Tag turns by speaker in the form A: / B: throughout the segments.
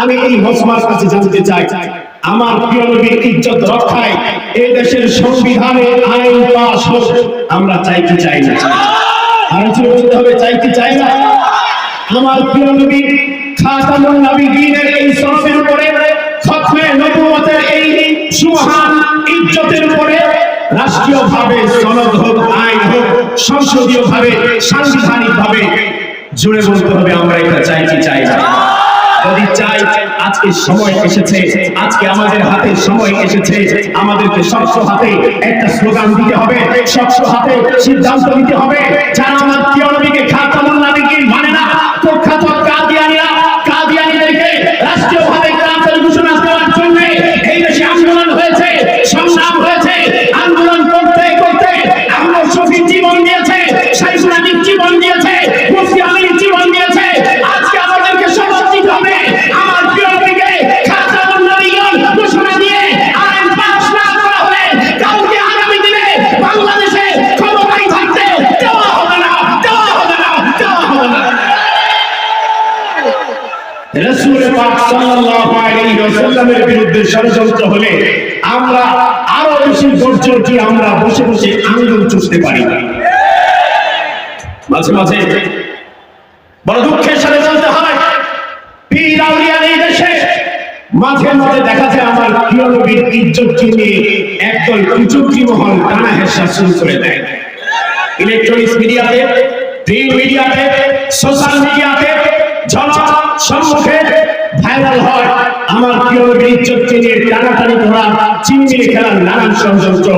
A: আমি এই মসমার কাছে জানতে চাই, আমার প্রিয় নবীর ইজ্জত রক্ষায় এই দেশের সংবিধানে আইন পাস হোক, আমরা চাই কি চাই না আর কিছু বলতে হবে, চাই কি চাই না? আমার প্রিয় নবী খাতামুন নবীনের এই সনদের উপরে, খতমে নবুয়তের এই সুহান ইজ্জতের উপরে রাষ্ট্রীয় ভাবে সনদ হোক, আইন হোক সংসদীয় ভাবে সাংবিধানিক ভাবে জুড়ে বলতে হবে, আমরা এটা চাই কি চাই না? যদি চাই, আজকে সময় এসেছে, আজকে আমাদের হাতে সময় এসেছে, আমাদেরকে শক্ত হাতে একটা স্লোগান দিতে হবে শক্ত হাতে সিদ্ধান্ত নিতে হবে। যারা আমার প্রিয় নবীকে বিরুদ্ধে ষড়যন্ত্র হলে আমরা আরও বেশি আমরা বসে বসে আঙ্গুল চুষতে পারি। মাঝে মাঝে বড় দুঃখের সাথে বলতে হয়। মাঝে দেখা যায় আমার নবীর ইলেকট্রনিক্স মিডিয়াতে সোশ্যাল ভাইরাল হয়। আমার প্রিয় নবীর ইজ্জতকে নিয়ে টানাটানি করা চিনচিনি খেলার নানান ষড়যন্ত্র।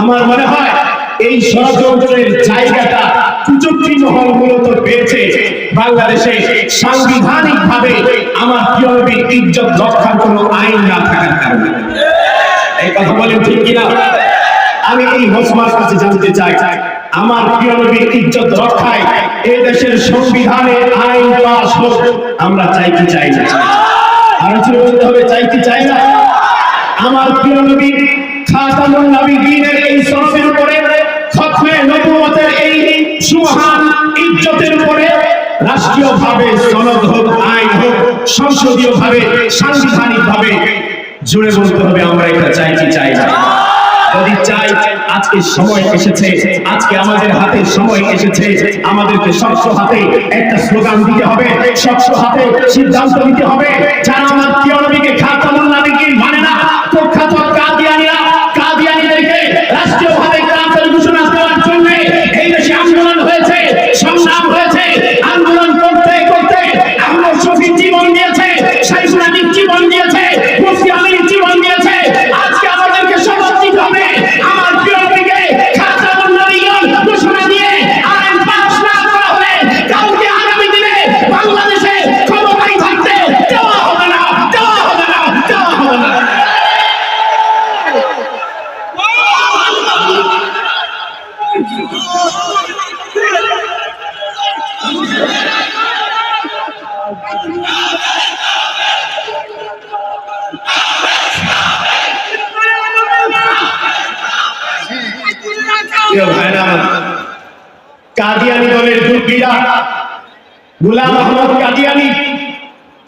A: আমার মনে হয় এই ষড়যন্ত্রের জায়গাটা পেয়েছে বাংলাদেশে সাংবিধানিক ভাবে আমার প্রিয় নবীর ইজ্জত রক্ষার কোনো আইন না থাকার কারণে। এই কথা বলেন ঠিক কিনা? আমি এই মসমার কাছে জানতে চাই, আমার প্রিয় নবীর ইজ্জত রক্ষায় এই দেশের সংবিধানে আইন পাস হোক, আমরা চাই কি চাই না? আর কিছু বলতে চাই না। আমার প্রিয় নবী খাতামুন নবীনের এই সনদের উপরে খতমে নবুয়তের এই সুহান ইজ্জতের উপরে রাষ্ট্রীয় সনদ হোক, আইন হোক সংসদীয় ভাবে সাংবিধানিক ভাবে জুড়ে বলতে হবে, আমরা এটা চাইছি চাই না। যদি চাই, আজকে সময় এসেছে, আজকে আমাদের হাতে সময় এসেছে, আমাদেরকে শক্ত হাতে একটা স্লোগান দিতে হবে শক্ত হাতে সিদ্ধান্ত নিতে হবে। যারা কাদিয়ানি দলের দুর্গীরা গুলাম আহমদ কাদিয়ানি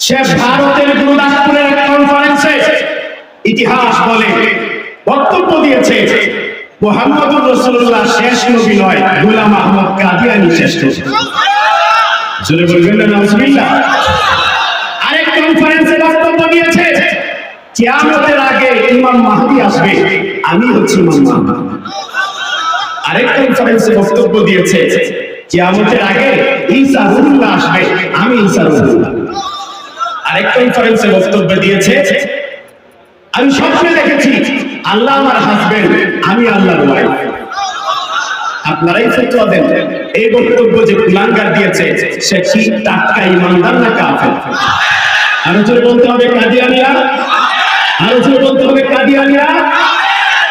A: সে ভারতের গুরুদাসপুরের কনফারেন্সে ইতিহাস বলে বক্তব্য দিয়েছে। মোহাম্মদুর রসুল্লাহ শেষ নবী নয়, গুলাম আহমদ কাদিয়ানি শেষ নবী। জোরে বলবেন না, নাউজুবিল্লাহ। আরেক কনফারেন্সে বক্তব্য দিয়েছে, কিয়ামতের আগে ইমাম মাহদি আসবে, আমি হচ্ছি ইমাম মাহদি। আরেক কনফারেন্সে বক্তব্য দিয়েছে, কিয়ামতের আগে ঈসা রুহুল্লাহ আসবে, আমি ঈসা রুহুল্লাহ। আরেক কনফারেন্সে বক্তব্য দিয়েছে, আমি স্বপ্নে দেখেছি আল্লাহ আমার হাজবেন্ড আমি আল্লাহর ওয়াইফ আপনারাই ফতোয়া দেন। এই বক্তব্য যে কুলাঙ্গার দিয়েছে, সে কি টাটকা ইমানদার না কাফের? আরও জোরে বলতে হবে কাদিয়ানিয়া আরও জোরে বলতে হবে কাদিয়ানিয়া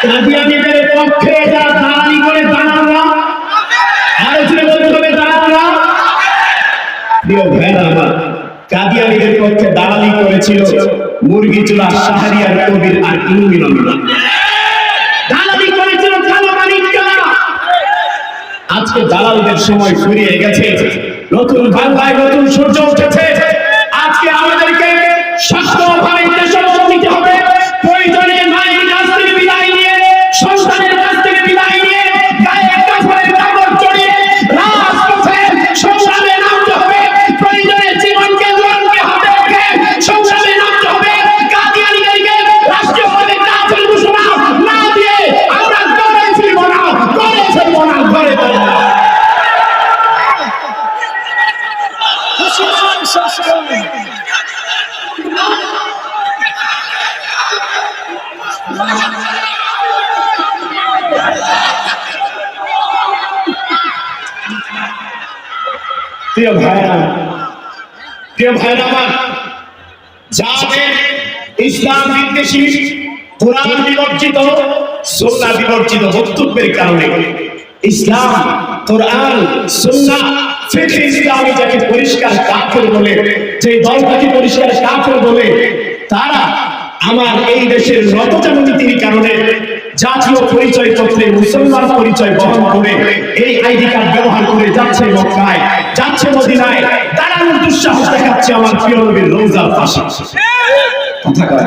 A: কাদিয়ানিদের পক্ষে যারা দালালি করে দাঁড়ানো আরও জোরে বলতে হবে দাঁড়ানো প্রিয় ভাইরা আমার, কাদিয়ানিদের পক্ষে দালালি করেছিল। মুরগি চুলা শাহরিয়ার কবির আর রমজান দালালি করেছিল আজকে দালালদের সময় ফুরিয়ে গেছে। নতুন বাংলায় নতুন সূর্য উঠেছে। প্রিয় ভাইরা প্রিয় ভাইরা আমার, যাদের ইসলাম বিদ্বেষী কোরআন বিবর্জিত, সুন্নাহ বিবর্জিত বক্তব্যের কারণে ইসলাম, কোরআন, সুন্নাহ, ফিকহ যাকে পরিষ্কার কাফের বলে, যে দলটাকে পরিষ্কার কাফের বলে, তারা আমার এই দেশের রতচান নীতির কারণে জাতীয় পরিচয় পত্রে, মুসলমান পরিচয় বহন করে এই আইডি কার্ড ব্যবহার করে যাচ্ছে মক্কায়, যাচ্ছে মদিনায়। দাঁড়ানোর দুঃসাহস দেখাচ্ছে আমার প্রিয় নবীর রোজার পাশে কথা কয়?